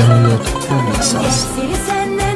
download olması lazım.